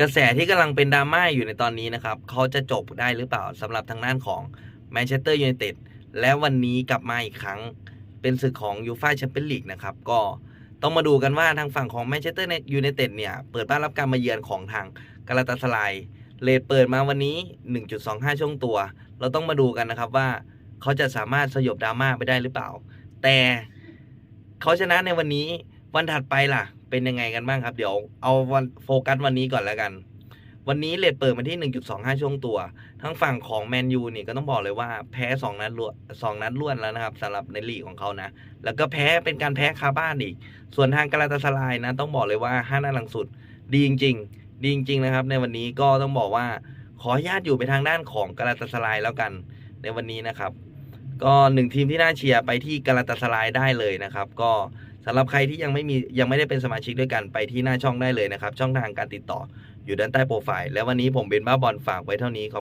กระแสที่กำลังเป็นดราม่าอยู่ในตอนนี้นะครับเขาจะจบได้หรือเปล่าสำหรับทางด้านของแมนเชสเตอร์ยูไนเต็ดและวันนี้กลับมาอีกครั้งเป็นศึกของยูฟ่าแชมเปี้ยนลีกนะครับก็ต้องมาดูกันว่าทางฝั่งของแมนเชสเตอร์ยูไนเต็ดเนี่ยเปิดบ้านรับการมาเยือนของทางกาลาตาสลายเลทเปิดมาวันนี้ 1.25 ช่วงตัว เราต้องมาดูกันนะครับว่าเขาจะสามารถสยบดราม่าไปได้หรือเปล่า แต่เขาชนะในวันนี้ วันถัดไปล่ะ เป็นยังไงกันบ้างครับ เดี๋ยวเอาวันโฟกัสวันนี้ก่อนแล้วกัน วันนี้เลทเปิดมาที่ 1.25 ช่วงตัว ทั้งฝั่งของแมนยูนี่ก็ต้องบอกเลยว่าแพ้ 2 นัดรวดสองนัดรวดแล้วนะครับสำหรับในลีกของเขานะ แล้วก็แพ้เป็นการแพ้คาบ้านอีก ส่วนทางกาลาตาสลายนะ ต้องบอกเลยว่าห้านัดหลังสุด ดีจริงๆดีจริงๆนะครับ ในวันนี้ก็ต้องบอกว่าขออนุญาตอยู่ไปทางด้านของกาลาตาสลายแล้วกัน ในวันนี้นะครับ ก็หนึ่งทีมที่น่าเชียร์ไปที่กาลาตาสลายได้เลยนะครับ ก็ สำหรับใครที่ยังไม่มียังไม่ได้เป็นสมาชิกด้วยกันไปที่หน้าช่องได้เลยนะครับ ช่องทางการติดต่ออยู่ด้านใต้โปรไฟล์ แล้ววันนี้ผมเบนบ้าบอลฝากไว้เท่านี้ครับ